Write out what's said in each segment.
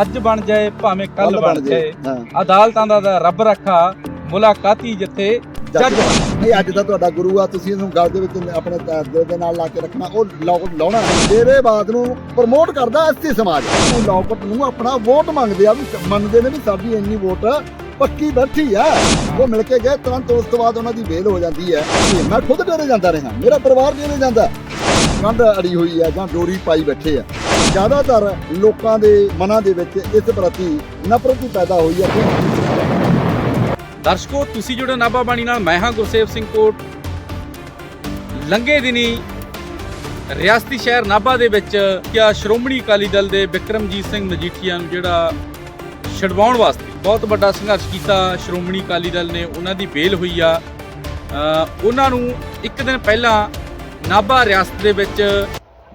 ਅੱਜ ਬਣ ਜਾਏ ਭਾਵੇਂ ਕੱਲ ਬਣ ਜਾਏ ਅਦਾਲਤਾਂ ਦਾ ਤਾਂ ਰੱਬ ਰੱਖਾ ਮੁਲਾਕਾਤੀ ਜਿੱਥੇ ਜੱਜ ਨਹੀਂ ਅੱਜ ਦਾ ਤੁਹਾਡਾ ਗੁਰੂ ਆ ਤੁਸੀਂ ਇਹਨੂੰ ਗੱਲ ਦੇ ਵਿੱਚ ਆਪਣੇ ਦਿਲ ਦੇ ਨਾਲ ਲਾ ਕੇ ਰੱਖਣਾ ਉਹ ਲਾਉ- ਲਾਉਣਾ। ਤੇਰੇ ਬਾਤ ਨੂੰ ਪ੍ਰਮੋਟ ਕਰਦਾ ਐਸੀ ਸਮਾਜ। ਉਹ ਲੋਕਟ ਨੂੰ ਆਪਣਾ ਵੋਟ ਮੰਗਦੇ ਆ ਵੀ ਮੰਨਦੇ ਨੇ ਵੀ ਸਾਡੀ ਇੰਨੀ ਵੋਟ ਪੱਕੀ ਬੈਠੀ ਆ। ਉਹ ਮਿਲ ਕੇ ਗਏ ਤੁਰੰਤ ਉਸ ਤੋਂ ਬਾਅਦ ਉਹਨਾਂ ਦੀ ਵੇਲ ਹੋ ਜਾਂਦੀ ਹੈ। ਮੈਂ ਖੁਦ ਡੇਰੇ ਜਾਂਦਾ ਰਿਹਾ ਮੇਰਾ ਪਰਿਵਾਰ ਡੇਰੇ ਜਾਂਦਾ। ਕੰਧ ਅੜੀ ਹੋਈ ਆ ਜਾਂ ਡੋਰੀ ਪਾਈ ਬੈਠੇ ਆ। ਜ਼ਿਆਦਾਤਰ ਲੋਕਾਂ ਦੇ ਮਨਾਂ ਦੇ ਵਿੱਚ ਇਸ ਪ੍ਰਤੀ ਨਫ਼ਰਤ ਹੀ ਪੈਦਾ ਹੋਈ ਹੈ। ਦਰਸ਼ਕੋ, ਤੁਸੀਂ ਜੁੜੇ ਨਾਭਾ ਬਾਣੀ ਨਾਲ। ਮੈਂ ਹਾਂ ਗੁਰਸੇਵ ਸਿੰਘ ਕੋਟ। ਲੰਗੇ ਦਿਨੀ ਰਿਆਸਤੀ ਸ਼ਹਿਰ ਨਾਭਾ ਦੇ ਵਿੱਚ ਕਿਆ ਸ਼੍ਰੋਮਣੀ ਅਕਾਲੀ ਦਲ ਦੇ ਵਿਕਰਮਜੀਤ ਸਿੰਘ ਮਜੀਠੀਆ ਨੂੰ ਜਿਹੜਾ ਛਡਵਾਉਣ ਵਾਸਤੇ ਬਹੁਤ ਵੱਡਾ ਸੰਘਰਸ਼ ਕੀਤਾ ਸ਼੍ਰੋਮਣੀ ਅਕਾਲੀ ਦਲ ਨੇ, ਉਹਨਾਂ ਦੀ ਬੇਲ ਹੋਈ ਆ। ਉਹਨਾਂ ਨੂੰ ਇੱਕ ਦਿਨ ਪਹਿਲਾਂ ਨਾਭਾ ਰਿਆਸਤ ਦੇ ਵਿੱਚ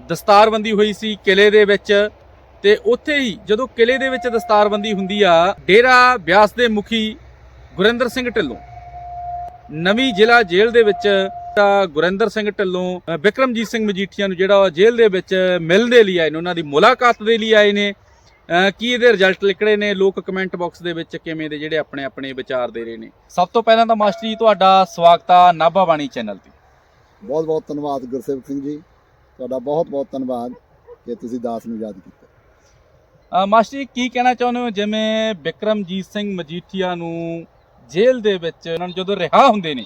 ਦਸਤਾਰਬੰਦੀ ਹੋਈ ਸੀ ਕਿਲੇ ਦੇ ਵਿੱਚ ਤੇ ਉੱਥੇ ਹੀ ਜਦੋਂ ਕਿਲੇ ਦੇ ਵਿੱਚ ਦਸਤਾਰਬੰਦੀ ਹੁੰਦੀ ਆ ਡੇਰਾ ਬਿਆਸ ਦੇ ਮੁਖੀ ਗੁਰਿੰਦਰ ਸਿੰਘ ਢਿੱਲੋਂ। ਨਵੀਂ ਜ਼ਿਲ੍ਹਾ ਜੇਲ੍ਹ ਦੇ ਵਿੱਚ ਤਾਂ ਗੁਰਿੰਦਰ ਸਿੰਘ ਢਿੱਲੋਂ ਅ, ਵਿਕਰਮਜੀਤ ਸਿੰਘ ਮਜੀਠੀਆ ਨੂੰ ਜਿਹੜਾ ਉਹ ਜੇਲ੍ਹ ਦੇ ਵਿੱਚ ਮਿਲਣ ਦੇ ਲਈ ਆਏ ਨੇ ਉਹਨਾਂ ਦੀ ਮੁਲਾਕਾਤ ਦੇ ਲਈ ਆਏ ਨੇ। ਕੀ ਇਹਦੇ ਰਿਜ਼ਲਟ ਲਿਖੜੇ ਨੇ? ਲੋਕ ਕਮੈਂਟ ਬਾਕਸ ਦੇ ਵਿੱਚ ਕਿਵੇਂ ਦੇ ਜਿਹੜੇ ਆਪਣੇ ਆਪਣੇ ਵਿਚਾਰ ਦੇ ਰਹੇ ਨੇ? ਸਭ ਤੋਂ ਪਹਿਲਾਂ ਤਾਂ ਮਾਸਟਰ ਜੀ ਤੁਹਾਡਾ ਸਵਾਗਤ ਆ ਨਾਭਾ ਬਾਣੀ ਚੈਨਲ ਤੇ। ਬਹੁਤ ਬਹੁਤ ਧੰਨਵਾਦ ਗੁਰਸੇਵਕ ਸਿੰਘ ਜੀ। ਤੁਹਾਡਾ ਬਹੁਤ ਬਹੁਤ ਧੰਨਵਾਦ ਕਿ ਤੁਸੀਂ ਦਾਸ ਨੂੰ ਯਾਦ ਕੀਤਾ। ਮਾਸਟਰ ਜੀ, ਕੀ ਕਹਿਣਾ ਚਾਹੁੰਦੇ ਹੋ? ਜਿਵੇਂ ਵਿਕਰਮਜੀਤ ਸਿੰਘ ਮਜੀਠੀਆ ਨੂੰ ਜੇਲ੍ਹ ਦੇ ਵਿੱਚ ਉਹਨਾਂ ਨੂੰ ਜਦੋਂ ਰਿਹਾ ਹੁੰਦੇ ਨੇ,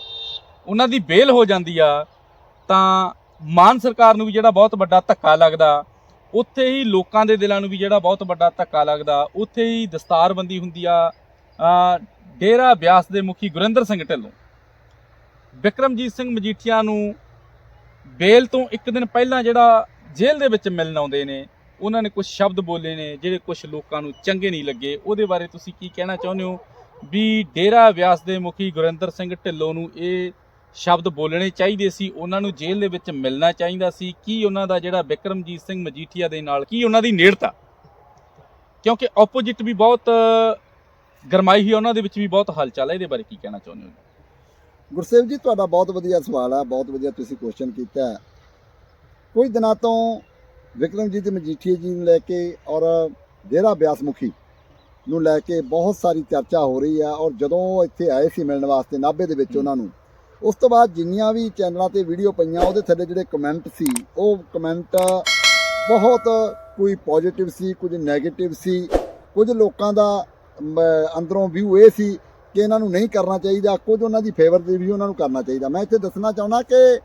ਉਹਨਾਂ ਦੀ ਬੇਲ ਹੋ ਜਾਂਦੀ ਆ, ਤਾਂ ਮਾਨ ਸਰਕਾਰ ਨੂੰ ਵੀ ਜਿਹੜਾ ਬਹੁਤ ਵੱਡਾ ਧੱਕਾ ਲੱਗਦਾ, ਉੱਥੇ ਹੀ ਲੋਕਾਂ ਦੇ ਦਿਲਾਂ ਨੂੰ ਵੀ ਜਿਹੜਾ ਬਹੁਤ ਵੱਡਾ ਧੱਕਾ ਲੱਗਦਾ, ਉੱਥੇ ਹੀ ਦਸਤਾਰਬੰਦੀ ਹੁੰਦੀ ਆ ਡੇਰਾ ਬਿਆਸ ਦੇ ਮੁਖੀ ਗੁਰਿੰਦਰ ਸਿੰਘ ਢਿੱਲੋਂ। ਵਿਕਰਮਜੀਤ ਸਿੰਘ ਮਜੀਠੀਆ ਨੂੰ ਬੇਲ ਤੋਂ ਇੱਕ ਦਿਨ ਪਹਿਲਾਂ ਜਿਹੜਾ ਜੇਲ੍ਹ ਦੇ ਵਿੱਚ ਮਿਲਣ ਆਉਂਦੇ ਨੇ, ਉਹਨਾਂ ਨੇ ਕੁਝ ਸ਼ਬਦ ਬੋਲੇ ਨੇ, ਜਿਹੜੇ ਕੁਝ ਲੋਕਾਂ ਨੂੰ ਚੰਗੇ ਨਹੀਂ ਲੱਗੇ। ਉਹਦੇ ਬਾਰੇ ਤੁਸੀਂ ਕੀ ਕਹਿਣਾ ਚਾਹੁੰਦੇ ਹੋ? ਵੀ ਡੇਰਾ ਵਿਆਸ ਦੇ ਮੁਖੀ ਗੁਰਿੰਦਰ ਸਿੰਘ ਢਿੱਲੋਂ ਨੂੰ ਇਹ ਸ਼ਬਦ ਬੋਲਣੇ ਚਾਹੀਦੇ ਸੀ, ਉਹਨਾਂ ਨੂੰ ਜੇਲ੍ਹ ਦੇ ਵਿੱਚ ਮਿਲਣਾ ਚਾਹੀਦਾ ਸੀ। ਕੀ ਉਹਨਾਂ ਦਾ ਜਿਹੜਾ ਵਿਕਰਮਜੀਤ ਸਿੰਘ ਮਜੀਠੀਆ ਦੇ ਨਾਲ, ਕੀ ਉਹਨਾਂ ਦੀ ਨੇੜਤਾ? ਕਿਉਂਕਿ ਆਪੋਜੀਟ ਵੀ ਬਹੁਤ, ਗਰਮਾਈ ਹੋਈ, ਉਹਨਾਂ ਦੇ ਵਿੱਚ ਵੀ ਬਹੁਤ ਹਲਚਲ ਹੈ। ਇਹਦੇ ਬਾਰੇ ਕੀ ਕਹਿਣਾ ਚਾਹੁੰਦੇ ਹੋ? ਗੁਰਸੇਵ ਜੀ ਤੁਹਾਡਾ ਬਹੁਤ ਵਧੀਆ ਸਵਾਲ ਹੈ ਬਹੁਤ ਵਧੀਆ ਤੁਸੀਂ ਕੁਐਸਚਨ ਕੀਤਾ ਕੁਝ ਦਿਨਾਂ ਤੋਂ ਵਿਕਰਮਜੀਤ ਮਜੀਠੀਆ ਜੀ ਨੂੰ ਲੈ ਕੇ ਔਰ ਡੇਰਾ ਬਿਆਸ ਮੁਖੀ ਨੂੰ ਲੈ ਕੇ ਬਹੁਤ ਸਾਰੀ ਚਰਚਾ ਹੋ ਰਹੀ ਹੈ ਔਰ ਜਦੋਂ ਇੱਥੇ ਆਏ ਸੀ ਮਿਲਣ ਵਾਸਤੇ ਨਾਭੇ ਦੇ ਵਿੱਚ ਉਹਨਾਂ ਨੂੰ ਉਸ ਤੋਂ ਬਾਅਦ ਜਿੰਨੀਆਂ ਵੀ ਚੈਨਲਾਂ ਤੇ ਵੀਡੀਓ ਪਈਆਂ ਉਹਦੇ ਥੱਲੇ ਜਿਹੜੇ ਕਮੈਂਟ ਸੀ ਉਹ ਕਮੈਂਟ ਬਹੁਤ ਕੋਈ ਪੋਜ਼ਿਟਿਵ ਸੀ ਕੁਝ 네ਗੇਟਿਵ ਸੀ ਕੁਝ ਲੋਕਾਂ ਦਾ ਅੰਦਰੋਂ ਵਿਊ ਇਹ ਸੀ ਕਿ ਇਹਨਾਂ ਨੂੰ ਨਹੀਂ ਕਰਨਾ ਚਾਹੀਦਾ ਕੁਝ ਉਹਨਾਂ ਦੀ ਫੇਵਰ ਦੇ ਵੀ ਉਹਨਾਂ ਨੂੰ ਕਰਨਾ ਚਾਹੀਦਾ। ਮੈਂ ਇੱਥੇ ਦੱਸਣਾ ਚਾਹੁੰਦਾ ਕਿ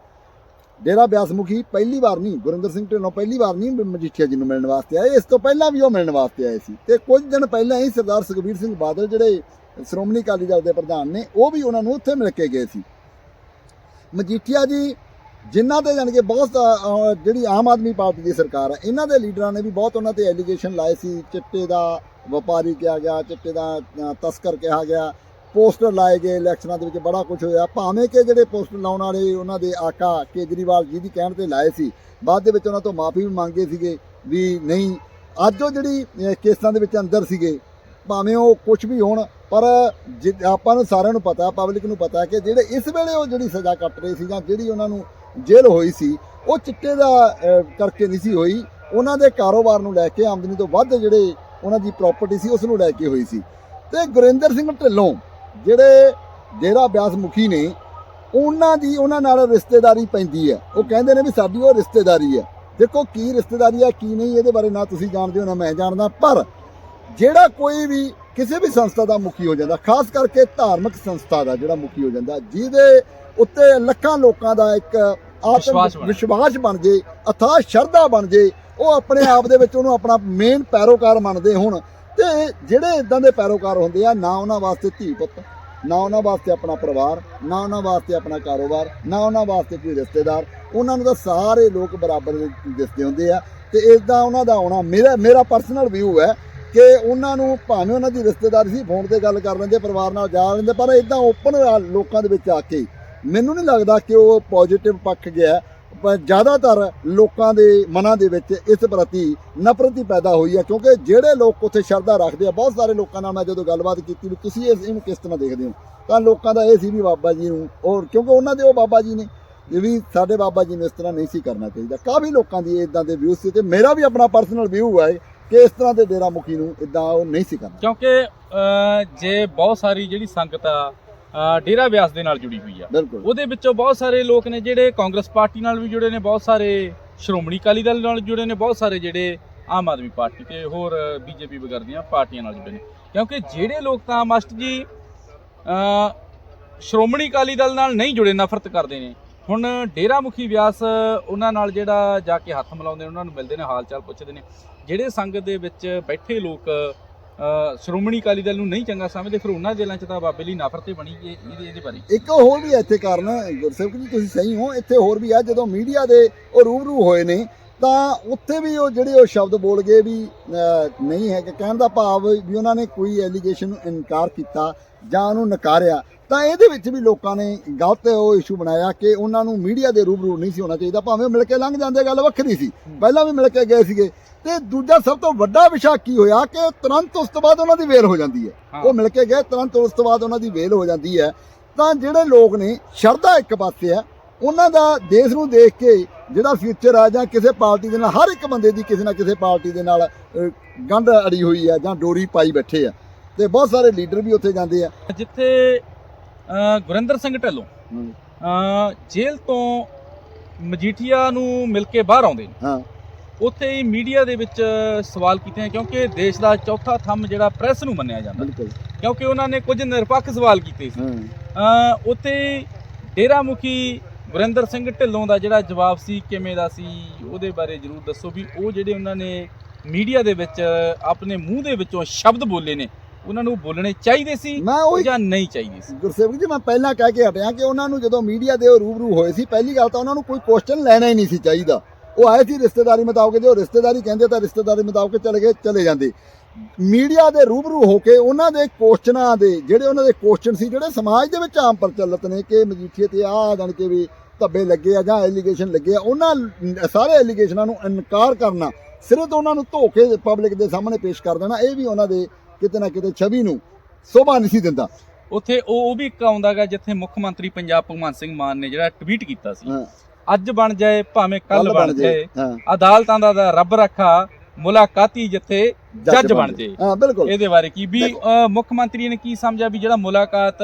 ਡੇਰਾ ਬਿਆਸ ਮੁਖੀ ਪਹਿਲੀ ਵਾਰ ਨਹੀਂ, ਗੁਰਿੰਦਰ ਸਿੰਘ ਢਿੱਲੋਂ ਪਹਿਲੀ ਵਾਰ ਨਹੀਂ ਮਜੀਠੀਆ ਜੀ ਨੂੰ ਮਿਲਣ ਵਾਸਤੇ ਆਏ। ਇਸ ਤੋਂ ਪਹਿਲਾਂ ਵੀ ਉਹ ਮਿਲਣ ਵਾਸਤੇ ਆਏ ਸੀ। ਤੇ ਕੁਝ ਦਿਨ ਪਹਿਲਾਂ ਹੀ ਸਰਦਾਰ ਸੁਖਬੀਰ ਸਿੰਘ ਬਾਦਲ ਜਿਹੜੇ ਸ਼੍ਰੋਮਣੀ ਅਕਾਲੀ ਦਲ ਦੇ ਪ੍ਰਧਾਨ ਨੇ, ਉਹ ਵੀ ਉਹਨਾਂ ਨੂੰ ਉੱਥੇ ਮਿਲ ਕੇ ਗਏ ਸੀ। ਮਜੀਠੀਆ ਜੀ ਜਿਨ੍ਹਾਂ ਦੇ ਜਾਣੀ ਕਿ ਬਹੁਤ ਜਿਹੜੀ ਆਮ ਆਦਮੀ ਪਾਰਟੀ ਦੀ ਸਰਕਾਰ ਹੈ, ਇਹਨਾਂ ਦੇ ਲੀਡਰਾਂ ਨੇ ਵੀ ਬਹੁਤ ਉਹਨਾਂ ਤੇ ਐਲੀਗੇਸ਼ਨ ਲਾਏ ਸੀ। ਚਿੱਟੇ ਦਾ ਵਪਾਰੀ ਕਿਹਾ ਗਿਆ, ਚਿੱਟੇ ਦਾ ਤਸਕਰ ਕਿਹਾ ਗਿਆ। ਪੋਸਟਰ ਲਾਏ ਗਏ ਇਲੈਕਸ਼ਨਾਂ ਦੇ ਵਿੱਚ ਬੜਾ ਕੁਝ ਹੋਇਆ। ਭਾਵੇਂ ਕਿ ਜਿਹੜੇ ਪੋਸਟਰ ਲਾਉਣ ਵਾਲੇ ਉਹਨਾਂ ਦੇ ਆਕਾ ਕੇਜਰੀਵਾਲ ਜੀ ਦੀ ਕਹਿਣ ਤੇ ਲਾਏ ਸੀ, ਬਾਅਦ ਦੇ ਵਿੱਚ ਉਹਨਾਂ ਤੋਂ ਮਾਫੀ ਵੀ ਮੰਗੇ ਸੀਗੇ ਵੀ ਨਹੀਂ, ਅੱਜ ਉਹ ਜਿਹੜੀ ਕੇਸਾਂ ਦੇ ਵਿੱਚ ਅੰਦਰ ਸੀਗੇ, ਭਾਵੇਂ ਉਹ ਕੁਝ ਵੀ ਹੋਣ, ਪਰ ਜਿ- ਆਪਾਂ ਨੂੰ ਸਾਰਿਆਂ ਨੂੰ ਪਤਾ, ਪਬਲਿਕ ਨੂੰ ਪਤਾ ਕਿ ਜਿਹੜੇ ਇਸ ਵੇਲੇ ਉਹ ਜਿਹੜੀ ਸਜ਼ਾ ਕੱਟ ਰਹੇ ਸੀ ਜਾਂ ਜਿਹੜੀ ਉਹਨਾਂ ਨੂੰ ਜੇਲ੍ਹ ਹੋਈ ਸੀ, ਉਹ ਚਿੱਟੇ ਦਾ ਕਰਕੇ ਨਹੀਂ ਸੀ ਹੋਈ। ਉਹਨਾਂ ਦੇ ਕਾਰੋਬਾਰ ਨੂੰ ਲੈ ਕੇ ਆਮਦਨੀ ਤੋਂ ਵੱਧ ਜਿਹੜੇ ਉਹਨਾਂ ਦੀ ਪ੍ਰਾਪਰਟੀ ਸੀ, ਉਸ ਨੂੰ ਲੈ ਕੇ ਹੋਈ ਸੀ। ਤੇ ਗੁਰਿੰਦਰ ਸਿੰਘ ਢਿੱਲੋਂ ਜਿਹੜੇ ਡੇਰਾ ਬਿਆਸ ਮੁਖੀ ਨੇ ਉਹਨਾਂ ਦੀ ਉਹਨਾਂ ਨਾਲ ਰਿਸ਼ਤੇਦਾਰੀ ਪੈਂਦੀ ਹੈ। ਉਹ ਕਹਿੰਦੇ ਨੇ ਵੀ ਸਾਡੀ ਉਹ ਰਿਸ਼ਤੇਦਾਰੀ ਹੈ। ਦੇਖੋ ਕੀ ਰਿਸ਼ਤੇਦਾਰੀ ਹੈ ਕੀ ਨਹੀਂ ਇਹਦੇ ਬਾਰੇ ਨਾ ਤੁਸੀਂ ਜਾਣਦੇ ਹੋ ਨਾ ਮੈਂ ਜਾਣਦਾ। ਪਰ ਜਿਹੜਾ ਕੋਈ ਵੀ ਕਿਸੇ ਵੀ ਸੰਸਥਾ ਦਾ ਮੁਖੀ ਹੋ ਜਾਂਦਾ ਖਾਸ ਕਰਕੇ ਧਾਰਮਿਕ ਸੰਸਥਾ ਦਾ ਜਿਹੜਾ ਮੁਖੀ ਹੋ ਜਾਂਦਾ ਜਿਹਦੇ ਉੱਤੇ ਲੱਖਾਂ ਲੋਕਾਂ ਦਾ ਇੱਕ ਆਤਮ। ਵਿਸ਼ਵਾਸ ਬਣ ਜੇ ਅਥਾਹ ਸ਼ਰਧਾ ਬਣ ਜੇ ਉਹ ਆਪਣੇ ਆਪ ਦੇ ਵਿੱਚ ਉਹਨੂੰ ਆਪਣਾ ਮੇਨ ਪੈਰੋਕਾਰ ਮੰਨਦੇ ਹੋਣ। ਤੇ ਜਿਹੜੇ ਇਦਾਂ ਦੇ ਪੈਰੋਕਾਰ ਹੁੰਦੇ ਆ, ਨਾ ਉਹਨਾਂ ਵਾਸਤੇ ਧੀ ਪੁੱਤ, ਨਾ ਉਹਨਾਂ ਵਾਸਤੇ ਆਪਣਾ ਪਰਿਵਾਰ, ਨਾ ਉਹਨਾਂ ਵਾਸਤੇ ਆਪਣਾ ਕਾਰੋਬਾਰ, ਨਾ ਉਹਨਾਂ ਵਾਸਤੇ ਕੋਈ ਰਿਸ਼ਤੇਦਾਰ, ਉਹਨਾਂ ਨੂੰ ਤਾਂ ਸਾਰੇ ਲੋਕ ਬਰਾਬਰ ਦਿਸਦੇ ਹੁੰਦੇ ਆ ਤੇ ਇਦਾਂ ਉਹਨਾਂ ਦਾ ਆਉਣਾ ਮੇਰਾ ਮੇਰਾ ਪਰਸਨਲ ਵਿਊ ਹੈ ਕਿ ਉਹਨਾਂ ਨੂੰ ਭਾਵੇਂ ਉਹਨਾਂ ਦੀ ਰਿਸ਼ਤੇਦਾਰ ਸੀ ਫੋਨ ਤੇ ਗੱਲ ਕਰ ਲੈਂਦੇ, ਪਰਿਵਾਰ ਨਾਲ ਜਾ ਲੈਂਦੇ, ਪਰ ਇਦਾਂ ਓਪਨ ਲੋਕਾਂ ਦੇ ਵਿੱਚ ਆ ਕੇ ਮੈਨੂੰ ਨਹੀਂ ਲੱਗਦਾ ਕਿ ਉਹ ਪੋਜ਼ਿਟਿਵ ਪੱਖ ਗਿਆ। ਜ਼ਿਆਦਾਤਰ ਲੋਕਾਂ ਦੇ ਮਨਾਂ ਦੇ ਵਿੱਚ ਇਸ ਪ੍ਰਤੀ ਨਫ਼ਰਤ ਹੀ ਪੈਦਾ ਹੋਈ ਹੈ, ਕਿਉਂਕਿ ਜਿਹੜੇ ਲੋਕ ਉੱਥੇ ਸ਼ਰਧਾ ਰੱਖਦੇ ਆ, ਬਹੁਤ ਸਾਰੇ ਲੋਕਾਂ ਨਾਲ ਮੈਂ ਜਦੋਂ ਗੱਲਬਾਤ ਕੀਤੀ ਵੀ ਤੁਸੀਂ ਇਸ ਇਹਨੂੰ ਕਿਸ ਤਰ੍ਹਾਂ ਦੇਖਦੇ ਹੋ? ਤਾਂ ਲੋਕਾਂ ਦਾ ਇਹ ਸੀ ਵੀ ਬਾਬਾ ਜੀ ਨੂੰ ਔਰ ਕਿਉਂਕਿ ਉਹਨਾਂ ਦੇ ਉਹ ਬਾਬਾ ਜੀ ਨੇ ਇਹ ਵੀ ਸਾਡੇ ਬਾਬਾ ਜੀ ਨੂੰ ਇਸ ਤਰ੍ਹਾਂ ਨਹੀਂ ਸੀ ਕਰਨਾ ਚਾਹੀਦਾ। ਕਾਫੀ ਲੋਕਾਂ ਦੀ ਇਦਾਂ ਦੇ ਵਿਊ ਸੀ ਤੇ ਮੇਰਾ ਵੀ ਆਪਣਾ ਪਰਸਨਲ ਵਿਊ ਹੈ ਕਿ ਇਸ ਤਰ੍ਹਾਂ ਦੇ ਡੇਰਾ ਮੁਖੀ ਨੂੰ ਇਦਾਂ ਉਹ ਨਹੀਂ ਸੀ ਕਰਨਾ। ਕਿਉਂਕਿ ਜੇ ਬਹੁਤ ਸਾਰੀ ਜਿਹੜੀ ਸੰਗਤ ਆ ਡੇਰਾ ਬਿਆਸ ਦੇ ਨਾਲ ਜੁੜੀ ਹੋਈ ਆ। ਬਿਲਕੁਲ। ਉਹਦੇ ਵਿੱਚੋਂ ਬਹੁਤ ਸਾਰੇ ਲੋਕ ਨੇ ਜਿਹੜੇ ਕਾਂਗਰਸ ਪਾਰਟੀ ਨਾਲ ਵੀ ਜੁੜੇ ਨੇ ਬਹੁਤ ਸਾਰੇ ਸ਼੍ਰੋਮਣੀ ਅਕਾਲੀ ਦਲ ਨਾਲ ਜੁੜੇ ਨੇ ਬਹੁਤ ਸਾਰੇ ਜਿਹੜੇ ਆਮ ਆਦਮੀ ਪਾਰਟੀ ਤੇ ਹੋਰ ਬੀਜੇਪੀ ਵਗੈਰਾ ਦੀਆਂ ਪਾਰਟੀਆਂ ਨਾਲ ਜੁੜੇ ਨੇ। ਕਿਉਂਕਿ ਜਿਹੜੇ ਲੋਕ ਤਾਂ ਮਾਸਟਰ ਜੀ ਅ ਸ਼੍ਰੋਮਣੀ ਅਕਾਲੀ ਦਲ ਨਾਲ ਨਹੀਂ ਜੁੜੇ ਨਫ਼ਰਤ ਕਰਦੇ ਨੇ। ਹੁਣ ਡੇਰਾ ਮੁਖੀ ਵਿਆਸ ਉਹਨਾਂ ਨਾਲ ਜਿਹੜਾ ਜਾ ਕੇ ਹੱਥ ਮਿਲਾਉਂਦੇ ਨੇ ਉਹਨਾਂ ਨੂੰ ਮਿਲਦੇ ਨੇ ਹਾਲ ਚਾਲ ਪੁੱਛਦੇ ਨੇ। ਜਿਹੜੇ ਸੰਗਤ ਦੇ ਵਿੱਚ ਬੈਠੇ ਲੋਕ ਸ਼੍ਰੋਮਣੀ ਅਕਾਲੀ ਦਲ ਨੂੰ ਨਹੀਂ ਚੰਗਾ ਸਮਝਦੇ, ਫਿਰ ਉਹਨਾਂ ਜੇਲ੍ਹਾਂ 'ਚ ਤਾਂ ਬਾਬੇ ਲਈ ਨਫ਼ਰਤ ਹੀ ਬਣੀ ਇਹ- ਇਹਦੇ ਇਹਦੇ ਬਾਰੇ। ਇੱਕ ਹੋਰ ਵੀ ਹੈ ਇੱਥੇ ਕਾਰਨ ਗੁਰਸੇਵਕ ਜੀ ਤੁਸੀਂ ਸਹੀ ਹੋ, ਇੱਥੇ ਹੋਰ ਵੀ ਆ, ਜਦੋਂ ਮੀਡੀਆ ਦੇ ਉਹ ਰੂਬਰੂ ਹੋਏ ਨੇ ਤਾਂ ਉੱਥੇ ਵੀ ਉਹ ਜਿਹੜੇ ਉਹ ਸ਼ਬਦ ਬੋਲ ਗਏ ਵੀ ਨਹੀਂ ਹੈ ਕਿ ਕਹਿਣ ਦਾ ਭਾਵ ਵੀ ਉਹਨਾਂ ਨੇ ਕੋਈ ਐਲੀਗੇਸ਼ਨ ਨੂੰ ਇਨਕਾਰ ਕੀਤਾ ਜਾਂ ਉਹਨੂੰ ਨਕਾਰਿਆ। ਤਾਂ ਇਹਦੇ ਵਿੱਚ ਵੀ ਲੋਕਾਂ ਨੇ ਗਲਤ ਉਹ ਇਸ਼ੂ ਬਣਾਇਆ ਕਿ ਉਹਨਾਂ ਨੂੰ ਮੀਡੀਆ ਦੇ ਰੂਬਰੂ ਨਹੀਂ ਸੀ ਹੋਣਾ ਚਾਹੀਦਾ। ਭਾਵੇਂ ਮਿਲ ਕੇ ਲੰਘ ਜਾਂਦੇ ਗੱਲ ਵੱਖਰੀ ਸੀ। ਪਹਿਲਾਂ ਵੀ ਮਿਲ ਕੇ ਗਏ ਸੀਗੇ। ਤੇ ਦੂਜਾ ਸਭ ਤੋਂ ਵੱਡਾ ਵਿਸ਼ਾ ਕੀ ਹੋਇਆ ਕਿ ਤੁਰੰਤ ਉਸ ਤੋਂ ਬਾਅਦ ਉਹਨਾਂ ਦੀ ਵੇਲ ਹੋ ਜਾਂਦੀ ਹੈ। ਹਾਂ। ਉਹ ਮਿਲ ਕੇ ਗਏ ਤੁਰੰਤ ਉਸ ਤੋਂ ਬਾਅਦ ਉਹਨਾਂ ਦੀ ਵੇਲ ਹੋ ਜਾਂਦੀ ਹੈ। ਤਾਂ ਜਿਹੜੇ ਲੋਕ ਨੇ ਸ਼ਰਧਾ ਇੱਕ ਪਾਸੇ ਆ ਉਹਨਾਂ ਦਾ ਦੇਸ਼ ਨੂੰ ਦੇਖ ਕੇ ਜਿਹੜਾ ਫਿਊਚਰ ਆ ਜਾਂ ਕਿਸੇ ਪਾਰਟੀ ਦੇ ਨਾਲ ਹਰ ਇੱਕ ਬੰਦੇ ਦੀ ਕਿਸੇ ਨਾ ਕਿਸੇ ਪਾਰਟੀ ਦੇ ਨਾਲ ਗੰਢ ਅੜੀ ਹੋਈ ਆ ਜਾਂ ਡੋਰੀ ਪਾਈ ਬੈਠੇ ਆ। ਤੇ ਬਹੁਤ ਸਾਰੇ ਲੀਡਰ ਵੀ ਉੱਥੇ ਜਾਂਦੇ ਆ। ਜਿੱਥੇ ਗੁਰਿੰਦਰ ਸਿੰਘ ਢੱਲੋਂ ਜੇਲ੍ਹ ਤੋਂ ਮਜੀਠੀਆ ਨੂੰ ਮਿਲ ਕੇ ਬਾਹਰ ਆਉਂਦੇ ਨੇ। ਹਾਂ। ਉੱਥੇ ਹੀ ਮੀਡੀਆ ਦੇ ਵਿੱਚ ਸਵਾਲ ਕੀਤੇ ਕਿਉਂਕਿ ਦੇਸ਼ ਦਾ ਚੌਥਾ ਥੰਮ ਜਿਹੜਾ ਪ੍ਰੈਸ ਨੂੰ ਮੰਨਿਆ ਜਾਂਦਾ। ਬਿਲਕੁਲ। ਕਿਉਂਕਿ ਉਹਨਾਂ ਨੇ ਕੁਝ ਨਿਰਪੱਖ ਸਵਾਲ ਕੀਤੇ ਸੀ। ਉੱਥੇ ਡੇਰਾ ਮੁਖੀ ਗੁਰਿੰਦਰ ਸਿੰਘ ਢਿੱਲੋਂ ਦਾ ਜਿਹੜਾ ਜਵਾਬ ਸੀ ਕਿਵੇਂ ਦਾ ਸੀ ਉਹਦੇ ਬਾਰੇ ਜਰੂਰ ਦੱਸੋ ਵੀ ਉਹ ਜਿਹੜੇ ਉਹਨਾਂ ਨੇ ਮੀਡੀਆ ਦੇ ਵਿੱਚ ਆਪਣੇ ਮੂੰਹ ਦੇ ਵਿੱਚੋਂ ਸ਼ਬਦ ਬੋਲੇ ਨੇ ਉਹਨਾਂ ਨੂੰ ਬੋਲਣੇ ਚਾਹੀਦੇ ਸੀ ਜਾਂ ਨਹੀਂ ਚਾਹੀਦੇ ਸੀ? ਗੁਰਸੇਵਕ ਜੀ ਮੈਂ ਪਹਿਲਾਂ ਕਹਿ ਕੇ ਹਟਿਆ ਕਿ ਉਹਨਾਂ ਨੂੰ ਜਦੋਂ ਮੀਡੀਆ ਦੇ ਉਹ ਰੂਬਰੂ ਹੋਏ ਸੀ ਪਹਿਲੀ ਗੱਲ ਤਾਂ ਉਹਨਾਂ ਨੂੰ ਕੋਈ ਕੁਐਸਚਨ ਲੈਣਾ ਹੀ ਨਹੀਂ ਸੀ ਚਾਹੀਦਾ। ਉਹ ਆਏ ਸੀ ਰਿਸ਼ਤੇਦਾਰੀ ਮੁਤਾਬਕ ਜੇ ਉਹ ਰਿਸ਼ਤੇਦਾਰੀ ਕਹਿੰਦੇ ਤਾਂ ਰਿਸ਼ਤੇਦਾਰੀ ਮੁਤਾਬਕ ਚਲੇ ਗਏ ਚਲੇ ਜਾਂਦੇ। ਮੀਡੀਆ ਦੇ ਰੂਬਰੂ ਹੋ ਕੇ ਉਹਨਾਂ ਦੇ ਕੁਐਸਚਨਾਂ ਦੇ ਜਿਹੜੇ ਉਹਨਾਂ ਦੇ ਕੁਐਸਚਨ ਸੀ ਜਿਹੜੇ ਸਮਾਜ ਦੇ ਵਿੱਚ ਆਮ ਪ੍ਰਚਲਿਤ ਨੇ ਕਿ ਮਜੀਠੀਏ ਤੇ ਆ ਜਾਣ ਕੇ ਵੀ ਧੱਬੇ ਲੱਗੇ ਆ ਜਾਂ ਐਲੀਗੇਸ਼ਨ ਲੱਗੇ ਆ ਉਹਨਾਂ ਸਾਰੇ ਐਲੀਗੇਸ਼ਨਾਂ ਨੂੰ ਇਨਕਾਰ ਕਰਨਾ ਸਿਰਫ ਉਹਨਾਂ ਨੂੰ ਧੋ ਕੇ ਪਬਲਿਕ ਦੇ ਸਾਹਮਣੇ ਪੇਸ਼ ਕਰ ਦੇਣਾ ਇਹ ਵੀ ਉਹਨਾਂ ਦੇ ਕਿਤੇ ਨਾ ਕਿਤੇ ਛਵੀ ਨੂੰ ਸ਼ੋਭਾ ਨਹੀਂ ਸੀ ਦਿੰਦਾ। ਉੱਥੇ ਉਹ ਉਹ ਵੀ ਇੱਕ ਆਉਂਦਾਗਾ ਜਿੱਥੇ ਮੁੱਖ ਮੰਤਰੀ ਪੰਜਾਬ ਭਗਵੰਤ ਸਿੰਘ ਮਾਨ ਨੇ ਜਿਹੜਾ ਟਵੀਟ ਕੀਤਾ ਸੀ। ਅੱਜ ਬਣ ਜਾਏ ਭਾਵੇਂ ਕੱਲ ਬਣ ਜਾਏ ਅਦਾਲਤਾਂ ਦਾ ਰੱਬ ਰੱਖਾ ਮੁਲਾਕਾਤੀ ਜਿੱਥੇ ਜੱਜ ਬਣ ਜੇ ਹਾਂ ਬਿਲਕੁਲ। ਇਹਦੇ ਬਾਰੇ ਕੀ? ਵੀ ਮੁੱਖ ਮੰਤਰੀ ਨੇ ਕੀ ਸਮਝਿਆ ਵੀ ਜਿਹੜਾ ਮੁਲਾਕਾਤ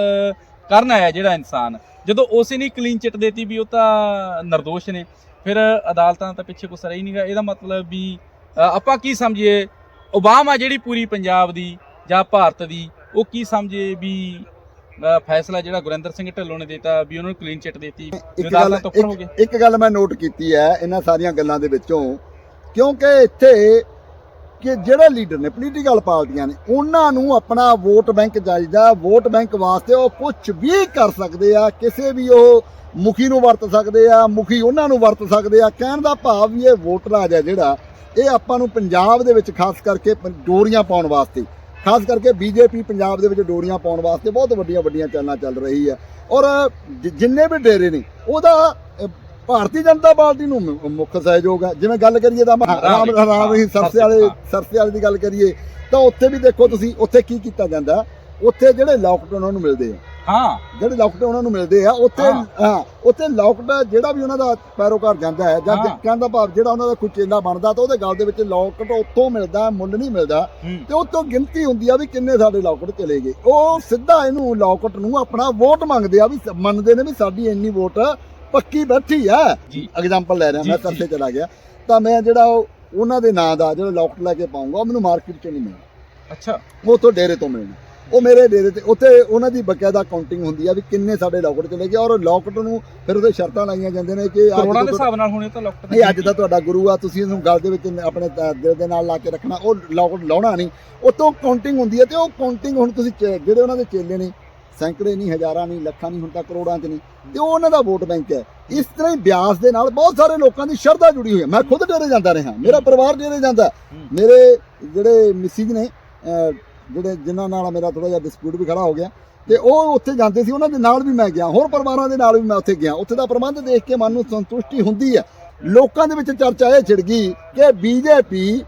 ਕਰਨ ਆਇਆ ਜਿਹੜਾ ਇਨਸਾਨ ਜਦੋਂ ਉਸੇ ਨੇ ਕਲੀਨ ਚਿੱਟ ਦੇਤੀ ਵੀ ਉਹ ਤਾਂ ਨਿਰਦੋਸ਼ ਨੇ ਫਿਰ ਅਦਾਲਤਾਂ ਤਾਂ ਪਿੱਛੇ ਕੁਛ ਰਹੀ ਨਹੀਂਗਾ ਇਹਦਾ ਮਤਲਬ ਵੀ ਆਪਾਂ ਕੀ ਸਮਝੀਏ? ਓਬਾਮਾ ਜਿਹੜੀ ਪੂਰੀ ਪੰਜਾਬ ਦੀ ਜਾਂ ਭਾਰਤ ਦੀ ਉਹ ਕੀ ਸਮਝੇ ਵੀ ਫੈਸਲਾ ਜਿਹੜਾ ਗੁਰਿੰਦਰ ਸਿੰਘ ਢਿੱਲੋਂ ਨੇ ਦਿੱਤਾ ਵੀ ਉਹਨਾਂ ਨੂੰ ਕਲੀਨ ਚਿੱਟ ਦਿੱਤੀ। ਇੱਕ ਗੱਲ ਇੱਕ- ਮੈਂ ਨੋਟ ਕੀਤੀ ਹੈ ਇਹਨਾਂ ਸਾਰੀਆਂ ਗੱਲਾਂ ਦੇ ਵਿੱਚੋਂ ਕਿਉਂਕਿ ਇੱਥੇ ਕਿ ਜਿਹੜੇ ਲੀਡਰ ਨੇ ਪੋਲੀਟੀਕਲ ਪਾਰਟੀਆਂ ਨੇ ਉਹਨਾਂ ਨੂੰ ਆਪਣਾ ਵੋਟ ਬੈਂਕ ਚਾਹੀਦਾ ਵੋਟ ਬੈਂਕ ਵਾਸਤੇ ਉਹ ਕੁਝ ਵੀ ਕਰ ਸਕਦੇ ਆ ਕਿਸੇ ਵੀ ਉਹ ਮੁਖੀ ਨੂੰ ਵਰਤ ਸਕਦੇ ਆ ਮੁਖੀ ਉਹਨਾਂ ਨੂੰ ਵਰਤ ਸਕਦੇ ਆ। ਕਹਿਣ ਦਾ ਭਾਵ ਵੀ ਇਹ ਵੋਟ ਰਾਜ ਹੈ ਜਿਹੜਾ ਇਹ ਆਪਾਂ ਨੂੰ ਪੰਜਾਬ ਦੇ ਵਿੱਚ ਖਾਸ ਕਰਕੇ ਡੋਰੀਆਂ ਪਾਉਣ ਵਾਸਤੇ। ਖਾਸ ਕਰਕੇ ਬੀਜੇਪੀ ਪੰਜਾਬ ਦੇ ਵਿੱਚ ਡੋਰੀਆਂ ਪਾਉਣ ਵਾਸਤੇ ਬਹੁਤ ਵੱਡੀਆਂ ਵੱਡੀਆਂ ਚਾਲਾਂ ਚੱਲ ਰਹੀ ਹੈ। ਔਰ ਜਿੰਨੇ ਵੀ ਡੇਰੇ ਨੇ ਉਹਦਾ ਭਾਰਤੀ ਜਨਤਾ ਪਾਰਟੀ ਨੂੰ ਮੁੱਖ ਸਹਿਯੋਗ ਹੈ। ਜਿਵੇਂ ਗੱਲ ਕਰੀਏ ਤਾਂ ਰਾਮ ਰਾਮ ਹੀ ਸਰਸੇ ਵਾਲੇ ਸਰਸੇ ਵਾਲੇ ਦੀ ਗੱਲ ਕਰੀਏ ਤਾਂ ਉੱਥੇ ਵੀ ਦੇਖੋ ਤੁਸੀਂ ਉੱਥੇ ਕੀ ਕੀਤਾ ਜਾਂਦਾ? ਉੱਥੇ ਜਿਹੜੇ ਲੋਕਡਾਊਨ ਉਹਨਾਂ ਨੂੰ ਮਿਲਦੇ ਆ। ਹਾਂ। ਜਿਹੜੇ ਲੋਕਡਾਊਨ ਉਹਨਾਂ ਨੂੰ ਮਿਲਦੇ ਆ ਉੱਥੇ ਹਾਂ। ਉੱਥੇ ਲੋਕਡਾਊਨ ਜਿਹੜਾ ਵੀ ਉਹਨਾਂ ਦਾ ਪੈਰੋਕਾਰ ਜਾਂਦਾ ਹੈ ਜਾਂ ਹਾਂ। ਕਹਿਣ ਦਾ ਭਾਵ ਜਿਹੜਾ ਉਹਨਾਂ ਦਾ ਕੋਈ ਚੇਲਾ ਬਣਦਾ ਤਾਂ ਉਹਦੇ ਗਲ ਦੇ ਵਿੱਚ ਲੋਕਟ ਉੱਥੋਂ ਮਿਲਦਾ ਮੁੱਲ ਨਹੀਂ ਮਿਲਦਾ। ਤੇ ਉੱਥੋਂ ਗਿਣਤੀ ਹੁੰਦੀ ਆ ਵੀ ਕਿੰਨੇ ਸਾਡੇ ਲੋਕਟ ਚਲੇ ਗਏ। ਉਹ ਸਿੱਧਾ ਇਹਨੂੰ ਲੋਕਟ ਨੂੰ ਆਪਣਾ ਵੋਟ ਮੰਗਦੇ ਆ ਵੀ ਮੰਨਦੇ ਨੇ ਵੀ ਸਾਡੀ ਇੰਨੀ ਵੋਟ ਪੱਕੀ ਬੈਠੀ ਆ। ਐਗਜ਼ਾਮਪਲ ਲੈ ਰਿਹਾ ਮੈਂ ਜੀ। ਸਰਸੇ ਚਲਾ ਗਿਆ। ਤਾਂ ਮੈਂ ਜਿਹੜਾ ਉਹ ਉਹਨਾਂ ਦੇ ਨਾਂ ਦਾ ਜਿਹੜਾ ਲੋਕਟ ਲੈ ਕੇ ਪਾਉਂਗਾ ਮੈਨੂੰ ਮਾਰਕੀਟ 'ਚ ਨਹੀਂ ਮਿਲਣਾ। ਅੱਛਾ। ਉਹ ਉੱਥੋਂ ਡੇਰੇ ਤੋਂ ਮਿਲਣਾ। ਉਹ ਮੇਰੇ ਡੇਰੇ ਤੇ ਉੱਥੇ ਉਹਨਾਂ ਦੀ ਬਕਾਇਦਾ ਕਾਊਂਟਿੰਗ ਹੁੰਦੀ ਆ ਵੀ ਕਿੰਨੇ ਸਾਡੇ ਲੋਕਟ ਚਲੇ ਗਏ। ਔਰ ਲੋਕਟ ਨੂੰ ਫਿਰ ਉਹਦੇ ਸ਼ਰਤਾਂ ਲਾਈਆਂ ਜਾਂਦੀਆਂ ਨੇ ਕਿ ਅੱਜ ਕਰੋੜਾਂ ਦੇ ਹਿਸਾਬ ਨਾਲ ਹੋਣੇ ਤਾਂ ਲੋਕ ਇਹ ਅੱਜ ਦਾ ਤੁਹਾਡਾ ਗੁਰੂ ਆ ਤੁਸੀਂ ਇਹਨੂੰ ਗਲ ਦੇ ਵਿੱਚ ਆਪਣੇ ਦਿਲ ਦੇ ਨਾਲ ਲਾ ਕੇ ਰੱਖਣਾ। ਉਹ ਲੋਕਟ ਲਾਉਣਾ ਨਹੀਂ। ਉਤੋਂ ਕਾਊਂਟਿੰਗ ਹੁੰਦੀ ਹੈ ਤੇ ਉਹ ਕਾਊਂਟਿੰਗ ਹੁਣ ਤੁਸੀਂ ਜਿਹੜੇ ਉਹਨਾਂ ਦੇ ਚੇਲੇ ਨੇ ਸੈਂਕੜੇ ਨਹੀਂ ਹਜ਼ਾਰਾਂ ਨਹੀਂ ਲੱਖਾਂ ਨਹੀਂ ਹੁਣ ਤਾਂ ਕਰੋੜਾਂ 'ਚ ਨਹੀਂ। ਤੇ ਉਹ ਉਹਨਾਂ ਦਾ ਵੋਟ ਬੈਂਕ ਹੈ। ਇਸ ਤਰ੍ਹਾਂ ਹੀ ਬਿਆਸ ਦੇ ਨਾਲ ਬਹੁਤ ਸਾਰੇ ਲੋਕਾਂ ਦੀ ਸ਼ਰਧਾ ਜੁੜੀ ਹੋਈ ਹੈ। ਮੈਂ ਖੁਦ ਡੇਰੇ ਜਾਂਦਾ ਰਿਹਾ। ਮੇਰਾ ਪਰਿਵਾਰ ਡੇਰੇ ਜਾਂਦਾ। ਮੇਰੇ ਜਿਹੜੇ ਮਿਸਿਜ ਨੇ ਜਿਹੜੇ ਜਿਨ੍ਹਾਂ ਨਾਲ ਮੇਰਾ ਥੋੜਾ ਜਿਹਾ ਡਿਸਪਿਊਟ ਵੀ ਖੜਾ ਹੋ ਗਿਆ ਤੇ ਉਹ ਉੱਥੇ ਜਾਂਦੇ ਸੀ ਉਹਨਾਂ ਦੇ ਨਾਲ ਵੀ ਮੈਂ ਗਿਆ ਹੋਰ ਪਰਿਵਾਰਾਂ ਦੇ ਨਾਲ ਵੀ ਮੈਂ ਉੱਥੇ ਗਿਆ। ਉੱਥੇ ਦਾ ਪ੍ਰਬੰਧ ਦੇਖ ਕੇ ਮਨ ਨੂੰ ਸੰਤੁਸ਼ਟੀ ਹੁੰਦੀ ਹੈ। ਲੋਕਾਂ ਦੇ ਵਿੱਚ ਚਰਚਾ ਇਹ ਛਿੜ ਗਈ ਕਿ ਬੀਜੇਪੀ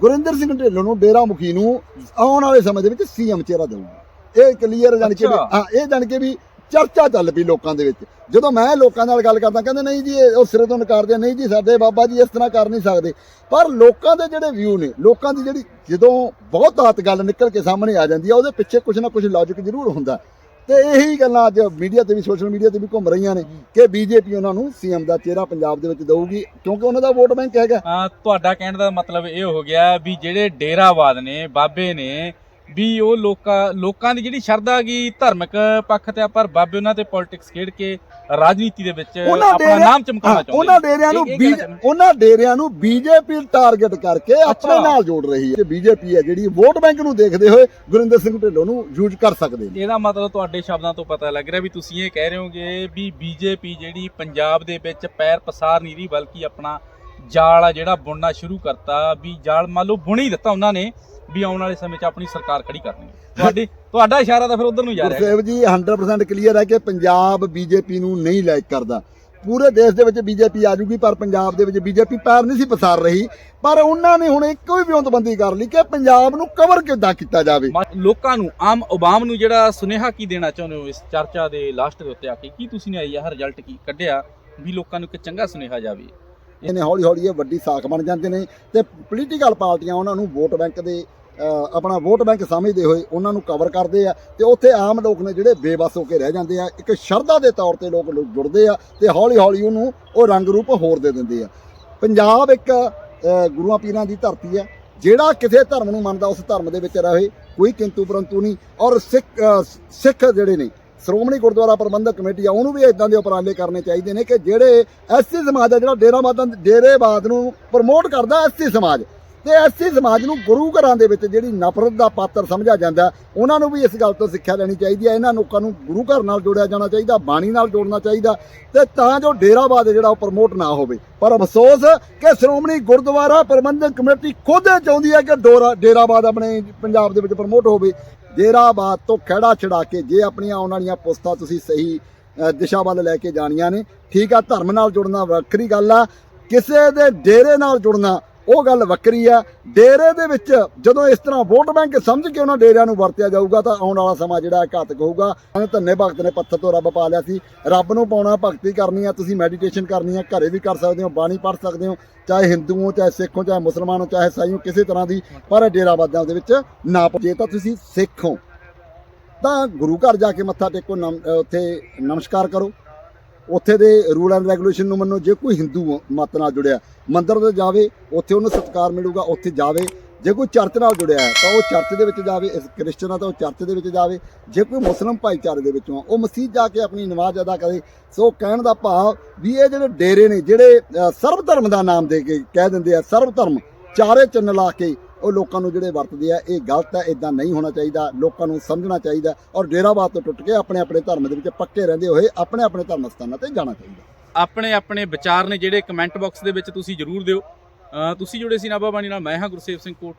ਗੁਰਿੰਦਰ ਸਿੰਘ ਢਿੱਲੋਂ ਨੂੰ ਡੇਰਾ ਮੁਖੀ ਨੂੰ ਆਉਣ ਵਾਲੇ ਸਮੇਂ ਦੇ ਵਿੱਚ ਸੀਐਮ ਚਿਹਰਾ ਦੇਊਗੀ। ਇਹ ਕਲੀਅਰ ਜਾਣ ਕੇ ਵੀ। ਹਾਂ ਇਹ ਜਾਣ ਕੇ ਵੀ ਚਰਚਾ ਚੱਲ ਪਈ ਲੋਕਾਂ ਦੇ ਵਿੱਚ। ਜਦੋਂ ਮੈਂ ਲੋਕਾਂ ਨਾਲ ਗੱਲ ਕਰਦਾ, ਕਹਿੰਦੇ ਨਹੀਂ ਜੀ, ਇਹ ਉਹ ਸਿਰੇ ਤੋਂ ਨਕਾਰਦੇ ਨਹੀਂ ਜੀ, ਸਾਡੇ ਬਾਬਾ ਜੀ ਇਸ ਤਰ੍ਹਾਂ ਕਰ ਨਹੀਂ ਸਕਦੇ। ਪਰ ਲੋਕਾਂ ਦੇ ਜਿਹੜੇ ਵਿਊ ਨੇ, ਲੋਕਾਂ ਦੀ ਜਿਹੜੀ ਜਦੋਂ ਬਹੁਤ ਆਤ ਗੱਲ ਨਿਕਲ ਕੇ ਸਾਹਮਣੇ ਆ ਜਾਂਦੀ ਆ, ਉਹਦੇ ਪਿੱਛੇ ਕੁਝ ਨਾ ਕੁਝ ਲੌਜੀਕ ਜ਼ਰੂਰ ਹੁੰਦਾ। ਤੇ ਇਹੀ ਗੱਲਾਂ ਅੱਜ ਮੀਡੀਆ ਤੇ ਵੀ ਸੋਸ਼ਲ ਮੀਡੀਆ ਤੇ ਵੀ ਘੁੰਮ ਰਹੀਆਂ ਨੇ ਕਿ ਬੀਜੇਪੀ ਉਹਨਾਂ ਨੂੰ ਸੀਐਮ ਦਾ ਚਿਹਰਾ ਪੰਜਾਬ ਦੇ ਵਿੱਚ ਦਊਗੀ, ਕਿਉਂਕਿ ਉਹਨਾਂ ਦਾ ਵੋਟ ਬੈਂਕ ਹੈਗਾ। ਅਹ ਤੁਹਾਡਾ ਕਹਿਣ ਦਾ ਮਤਲਬ ਇਹ ਹੋ ਗਿਆ ਵੀ ਜਿਹੜੇ ਡੇਰਾਵਾਦ ਨੇ, ਬਾਬੇ ਨੇ ਵੀ ਉਹ ਲੋਕਾਂ ਲੋਕਾਂ ਦੀ ਜਿਹੜੀ ਸ਼ਰਧਾ ਗਈ ਧਾਰਮਿਕ ਪੱਖ ਤੇ ਆ, ਪਰ ਬਾਬੇ ਉਹਨਾਂ ਤੇ ਪੋਲਿਟਿਕਸ ਖੇਡ ਕੇ ਰਾਜਨੀਤੀ ਦੇ ਵਿੱਚ ਆਪਣਾ ਨਾਮ ਚਮਕਾਉਣਾ ਚਾਹੁੰਦੇ ਉਹਨਾਂ ਡੇਰਿਆਂ ਨੂੰ। ਉਹਨਾਂ ਡੇਰਿਆਂ ਨੂੰ ਬੀਜੇਪੀ ਟਾਰਗੇਟ ਕਰਕੇ ਆਪਣੇ। ਨਾਲ ਜੋੜ ਰਹੀ ਹੈ ਬੀਜੇਪੀ ਹੈ ਜਿਹੜੀ ਵੋਟ ਬੈਂਕ ਨੂੰ ਦੇਖਦੇ ਹੋਏ ਗੁਰਿੰਦਰ ਸਿੰਘ ਢਿੱਲੋਂ ਨੂੰ ਯੂਜ਼ ਕਰ ਸਕਦੇ ਨੇ ਇਹਦਾ ਮਤਲਬ ਤੁਹਾਡੇ ਸ਼ਬਦਾਂ ਤੋਂ ਪਤਾ ਲੱਗ ਰਿਹਾ ਵੀ ਤੁਸੀਂ ਇਹ ਕਹਿ ਰਹੇ ਹੋਗੇ ਵੀ ਬੀਜੇਪੀ ਜਿਹੜੀ ਪੰਜਾਬ ਦੇ ਵਿੱਚ ਪੈਰ ਪਸਾਰ ਨਹੀਂ ਰਹੀ ਬਲਕਿ ਆਪਣਾ ਜਾਲ ਆ ਜਿਹੜਾ ਬੁਣਨਾ ਸ਼ੁਰੂ ਕਰਤਾ ਵੀ ਜਾਲ ਮੰਨ ਲਓ ਬੁਣ ਦਿੱਤਾ ਉਹਨਾਂ ਨੇ ਵੀ ਆਉਣ ਵਾਲੇ ਸਮੇਂ 'ਚ ਆਪਣੀ ਸਰਕਾਰ ਖੜੀ ਕਰਨੀ ਹੈ। ਤੁਹਾਡੀ ਤੁਹਾਡਾ ਇਸ਼ਾਰਾ ਤਾਂ ਫਿਰ ਉਧਰ ਨੂੰ ਜਾ ਰਿਹਾ ਹੈ। ਗੁਰਸੇਵ ਜੀ 100% ਕਲੀਅਰ ਹੈ ਕਿ ਪੰਜਾਬ ਬੀਜੇਪੀ ਨੂੰ ਨਹੀਂ ਲਾਇਕ ਕਰਦਾ। ਪੂਰੇ ਦੇਸ਼ ਦੇ ਵਿੱਚ ਬੀਜੇਪੀ ਆ ਜੂਗੀ ਪਰ ਪੰਜਾਬ ਦੇ ਵਿੱਚ ਬੀਜੇਪੀ ਪੈਰ ਨਹੀਂ ਸੀ ਪਸਾਰ ਰਹੀ। ਪਰ ਉਹਨਾਂ ਨੇ ਹੁਣ ਇੱਕੋ ਹੀ ਵਿਉਂਤਬੰਦੀ ਕਰ ਲਈ ਕਿ ਪੰਜਾਬ ਨੂੰ ਕਵਰ ਕਿੱਦਾਂ ਕੀਤਾ ਜਾਵੇ। ਲੋਕਾਂ ਨੂੰ ਆਮ ਆਵਾਮ ਨੂੰ ਜਿਹੜਾ ਸੁਨੇਹਾ ਕੀ ਦੇਣਾ ਚਾਹੁੰਦੇ ਹੋ ਇਸ ਚਰਚਾ ਦੇ ਲਾਸਟ ਦੇ ਉੱਤੇ ਆ ਕੇ? ਕੀ ਤੁਸੀਂ ਨੇ ਇਹ ਰਿਜ਼ਲਟ ਕੀ ਕੱਢਿਆ ਵੀ ਲੋਕਾਂ ਨੂੰ ਇੱਕ ਚੰਗਾ ਸੁਨੇਹਾ ਜਾਵੇ? ਇਹਨੇ ਹੌਲੀ ਹੌਲੀ ਇਹ ਵੱਡੀ ਸਾਖ ਬਣ ਜਾਂਦੇ ਨੇ ਤੇ ਪੋਲੀਟੀਕਲ ਪਾਰਟੀਆਂ ਉਹਨਾਂ ਨੂੰ ਵੋਟ ਬੈਂਕ ਦੇ ਆਪਣਾ ਵੋਟ ਬੈਂਕ ਸਮਝਦੇ ਹੋਏ ਉਹਨਾਂ ਨੂੰ ਕਵਰ ਕਰਦੇ ਆ ਤੇ ਉੱਥੇ ਆਮ ਲੋਕ ਨੇ ਜਿਹੜੇ ਬੇਬਸ ਹੋ ਕੇ ਰਹਿ ਜਾਂਦੇ ਆ, ਇੱਕ ਸ਼ਰਧਾ ਦੇ ਤੌਰ ਤੇ ਲੋਕ ਜੁੜਦੇ ਆ ਤੇ ਹੌਲੀ ਹੌਲੀ ਉਹਨੂੰ ਉਹ ਰੰਗ ਰੂਪ ਹੋਰ ਦੇ ਦਿੰਦੇ ਆ। ਪੰਜਾਬ ਇੱਕ ਗੁਰੂਆਂ ਪੀਰਾਂ ਦੀ ਧਰਤੀ ਹੈ ਜਿਹੜਾ ਕਿਸੇ ਧਰਮ ਨੂੰ ਮੰਨਦਾ ਉਸ ਧਰਮ ਦੇ ਵਿੱਚ ਰਹੇ, ਕੋਈ ਕਿੰਤੂ ਪਰੰਤੂ ਨਹੀਂ ਔਰ ਸਿੱਖ ਸਿੱਖ ਜਿਹੜੇ ਨੇ ਸ਼੍ਰੋਮਣੀ ਗੁਰਦੁਆਰਾ ਪ੍ਰਬੰਧਕ ਕਮੇਟੀ ਆ, ਉਹਨੂੰ ਵੀ ਇਦਾਂ ਦੇ ਉਪਰਾਲੇ ਕਰਨੇ ਚਾਹੀਦੇ ਨੇ ਕਿ ਜਿਹੜੇ ਐਸਸੀ ਸਮਾਜ ਆ, ਜਿਹੜਾ ਡੇਰਾਵਾਦਾਂ ਡੇਰੇਵਾਦ ਨੂੰ ਪ੍ਰਮੋਟ ਕਰਦਾ ਐਸਸੀ ਸਮਾਜ। ਤੇ ਐਸਸੀ ਸਮਾਜ ਨੂੰ ਗੁਰੂ ਘਰਾਂ ਦੇ ਵਿੱਚ ਜਿਹੜੀ ਨਫ਼ਰਤ ਦਾ ਪਾਤਰ ਸਮਝਿਆ ਜਾਂਦਾ ਉਹਨਾਂ ਨੂੰ ਵੀ ਇਸ ਗੱਲ ਤੋਂ ਸਿੱਖਿਆ ਲੈਣੀ ਚਾਹੀਦੀ ਹੈ। ਇਹਨਾਂ ਲੋਕਾਂ ਨੂੰ ਗੁਰੂ ਘਰ ਨਾਲ ਜੋੜਿਆ ਜਾਣਾ ਚਾਹੀਦਾ, ਬਾਣੀ ਨਾਲ ਜੋੜਨਾ ਚਾਹੀਦਾ ਤੇ ਤਾਂ ਜੋ ਡੇਰਾਵਾਦ ਜਿਹੜਾ ਉਹ ਪ੍ਰਮੋਟ ਨਾ ਹੋਵੇ। ਪਰ ਅਫਸੋਸ ਕਿ ਸ਼੍ਰੋਮਣੀ ਗੁਰਦੁਆਰਾ ਪ੍ਰਬੰਧਕ ਕਮੇਟੀ ਖੁਦ ਇਹ ਚਾਹੁੰਦੀ ਹੈ ਕਿ ਡੋਰਾ ਡੇਰਾਵਾਦ ਆਪਣੇ ਪੰਜਾਬ ਦੇ ਵਿੱਚ ਪ੍ਰਮੋਟ ਹੋਵੇ। ਡੇਰਾਵਾਦ ਤੋਂ ਖਹਿੜਾ ਛਡਾ ਕੇ ਜੇ ਆਪਣੀਆਂ ਆਉਣ ਵਾਲੀਆਂ ਪੁਸਤਾਂ ਤੁਸੀਂ ਸਹੀ ਦਿਸ਼ਾ ਵੱਲ ਲੈ ਕੇ ਜਾਣੀਆਂ ਨੇ, ਠੀਕ ਆ, ਧਰਮ ਨਾਲ ਜੁੜਨਾ ਵੱਖਰੀ ਗੱਲ ਆ। ਕਿਸੇ ਦੇ ਡੇਰੇ ਨਾਲ ਜੁੜਨਾ ਉਹ ਗੱਲ ਵੱਖਰੀ ਆ। ਡੇਰੇ ਦੇ ਵਿੱਚ ਜਦੋਂ ਇਸ ਤਰ੍ਹਾਂ ਵੋਟ ਬੈਂਕ ਸਮਝ ਕੇ ਉਹਨਾਂ ਡੇਰਿਆਂ ਨੂੰ ਵਰਤਿਆ ਜਾਊਗਾ ਤਾਂ ਆਉਣ ਵਾਲਾ ਸਮਾਂ ਜਿਹੜਾ ਘਾਤਕ ਹੋਊਗਾ। ਧੰਨੇ ਭਗਤ ਨੇ ਪੱਥਰ ਤੋਂ ਰੱਬ ਪਾ ਲਿਆ ਸੀ। ਰੱਬ ਨੂੰ ਪਾਉਣਾ, ਭਗਤੀ ਕਰਨੀ ਆ, ਤੁਸੀਂ ਮੈਡੀਟੇਸ਼ਨ ਕਰਨੀ ਆ, ਘਰੇ ਵੀ ਕਰ ਸਕਦੇ ਹੋ, ਬਾਣੀ ਪੜ੍ਹ ਸਕਦੇ ਹੋ, ਚਾਹੇ ਹਿੰਦੂ ਹੋ, ਚਾਹੇ ਸਿੱਖ ਹੋ, ਚਾਹੇ ਮੁਸਲਮਾਨ ਹੋ, ਚਾਹੇ ਈਸਾਈ ਹੋ, ਕਿਸੇ ਤਰ੍ਹਾਂ ਦੀ, ਪਰ ਡੇਰਾਵਾਦਾਂ ਦੇ ਵਿੱਚ ਨਾ ਜੇ ਤਾਂ ਤੁਸੀਂ ਸਿੱਖ ਹੋ, ਤਾਂ ਗੁਰੂ ਘਰ ਜਾ ਕੇ ਮੱਥਾ ਟੇਕੋ, ਨਮ- ਉੱਥੇ ਨਮਸਕਾਰ ਕਰੋ। ਉੱਥੇ ਦੇ ਰੂਲ ਐਂਡ ਰੈਗੂਲੇਸ਼ਨ ਨੂੰ ਮੰਨੋ, ਜੇ ਕੋਈ ਹਿੰਦੂ ਮਤ ਨਾਲ ਜੁੜਿਆ, ਮੰਦਰ ਤੇ ਜਾਵੇ, ਉੱਥੇ ਉਹਨੂੰ ਸਤਿਕਾਰ ਮਿਲੂਗਾ, ਉੱਥੇ ਜਾਵੇ। ਜੇ ਕੋਈ ਚਰਚ ਨਾਲ ਜੁੜਿਆ ਹੈ, ਤਾਂ ਉਹ ਚਰਚ ਦੇ ਵਿੱਚ ਜਾਵੇ, ਇਸ ਕ੍ਰਿਸਚਨ ਆ ਤਾਂ ਉਹ ਚਰਚ ਦੇ ਵਿੱਚ ਜਾਵੇ। ਜੇ ਕੋਈ ਮੁਸਲਮ ਭਾਈਚਾਰੇ ਦੇ ਵਿੱਚੋਂ ਆ, ਉਹ ਮਸਜਿਦ ਜਾ ਕੇ ਆਪਣੀ ਨਮਾਜ਼ ਅਦਾ ਕਰੇ, ਸੋ ਕਹਿਣ ਦਾ ਭਾਵ ਵੀ ਇਹ ਜਿਹੜੇ ਡੇਰੇ ਨੇ, ਜਿਹੜੇ ਸਰਵ ਧਰਮ ਦਾ ਨਾਮ ਦੇ ਕੇ ਕਹਿ ਦਿੰਦੇ ਆ, ਸਰਵ ਧਰਮ, ਚਾਰੇ ਚੰਨ ਲਾ ਕੇ ਉਹ ਲੋਕਾਂ ਨੂੰ ਜਿਹੜੇ ਵਰਤਦੇ ਆ, ਇਹ ਗਲਤ ਹੈ ਇਦਾਂ ਨਹੀਂ ਹੋਣਾ ਚਾਹੀਦਾ। ਲੋਕਾਂ ਨੂੰ ਸਮਝਣਾ ਚਾਹੀਦਾ ਔਰ ਡੇਰਾਬਾਦ ਤੋਂ ਟੁੱਟ ਕੇ ਆਪਣੇ ਆਪਣੇ ਧਰਮ ਦੇ ਵਿੱਚ ਪੱਕੇ ਰਹਿੰਦੇ ਹੋਏ ਆਪਣੇ ਆਪਣੇ ਧਰਮ ਸਥਾਨਾਂ ਤੇ ਜਾਣਾ ਚਾਹੀਦਾ। ਆਪਣੇ ਆਪਣੇ ਵਿਚਾਰ ਨੇ ਜਿਹੜੇ ਕਮੈਂਟ ਬਾਕਸ ਦੇ ਵਿੱਚ ਤੁਸੀਂ ਜਰੂਰ ਦਿਓ। ਤੁਸੀਂ ਜੁੜੇ ਸੀ ਨਾਭਾ ਬਾਣੀ ਨਾਲ, ਮੈਂ ਹਾਂ ਗੁਰਸੇਵ ਸਿੰਘ ਕੋਟ।